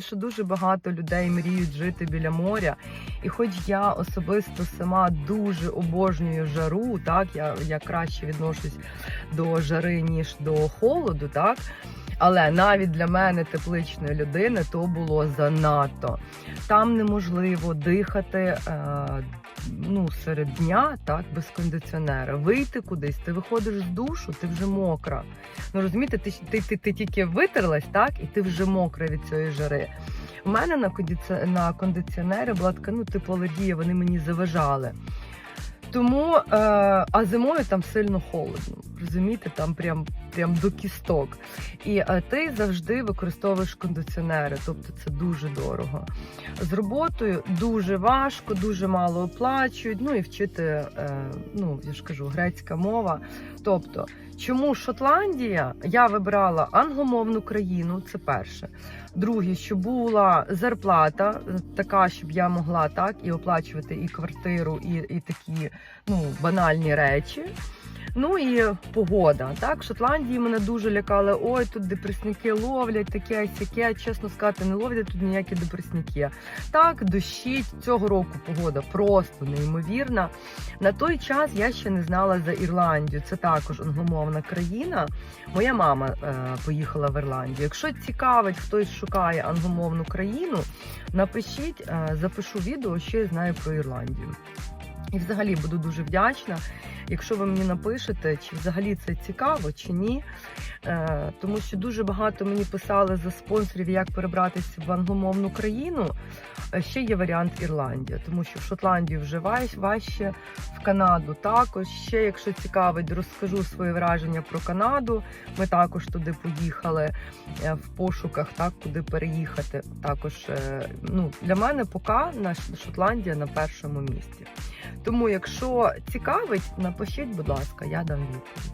що дуже багато людей мріють жити біля моря, і хоч я особисто сама дуже обожнюю жару, так я, я краще відношусь до жари ніж до холоду, так. Але навіть для мене, тепличної людини, то було занадто. Там неможливо дихати е, ну, серед дня, так, без кондиціонера. Вийти кудись, ти виходиш з душу, ти вже мокра. Ну розумієте, ти, ти, ти, ти тільки витерлась, так, і ти вже мокра від цієї жари. У мене на на кондиціонері була така, ну, алергія, вони мені заважали. Тому, е, а зимою там сильно холодно. Розумієте, там прям, прям до кісток. І е, ти завжди використовуєш кондиціонери, тобто це дуже дорого. З роботою дуже важко, дуже мало оплачують. Ну і вчити, е, ну я ж кажу, грецька мова. Тобто, чому Шотландія? Я вибрала англомовну країну, це перше. Друге, щоб була зарплата е, така, щоб я могла так і оплачувати і квартиру, і, і такі ну банальні речі. Ну і погода. Так, в Шотландії мене дуже лякали. Ой, тут депресники ловлять, таке сяке. Чесно сказати, не ловлять тут ніякі депресники. Так, дощить цього року погода просто неймовірна. На той час я ще не знала за Ірландію. Це також англомовна країна. Моя мама е, поїхала в Ірландію. Якщо цікавить, хтось шукає англомовну країну, напишіть, е, запишу відео, що я знаю про Ірландію. І взагалі буду дуже вдячна, якщо ви мені напишете, чи взагалі це цікаво, чи ні. Е, тому що дуже багато мені писали за спонсорів, як перебратися в англомовну країну. Ще є варіант Ірландія, тому що в Шотландію вже важче, в Канаду також. Ще, якщо цікавить, розкажу свої враження про Канаду. Ми також туди поїхали е, в пошуках, так куди переїхати. Також е, ну для мене поки Шотландія на першому місці. Тому, якщо цікавить, напишіть, будь ласка, я дам відповідь.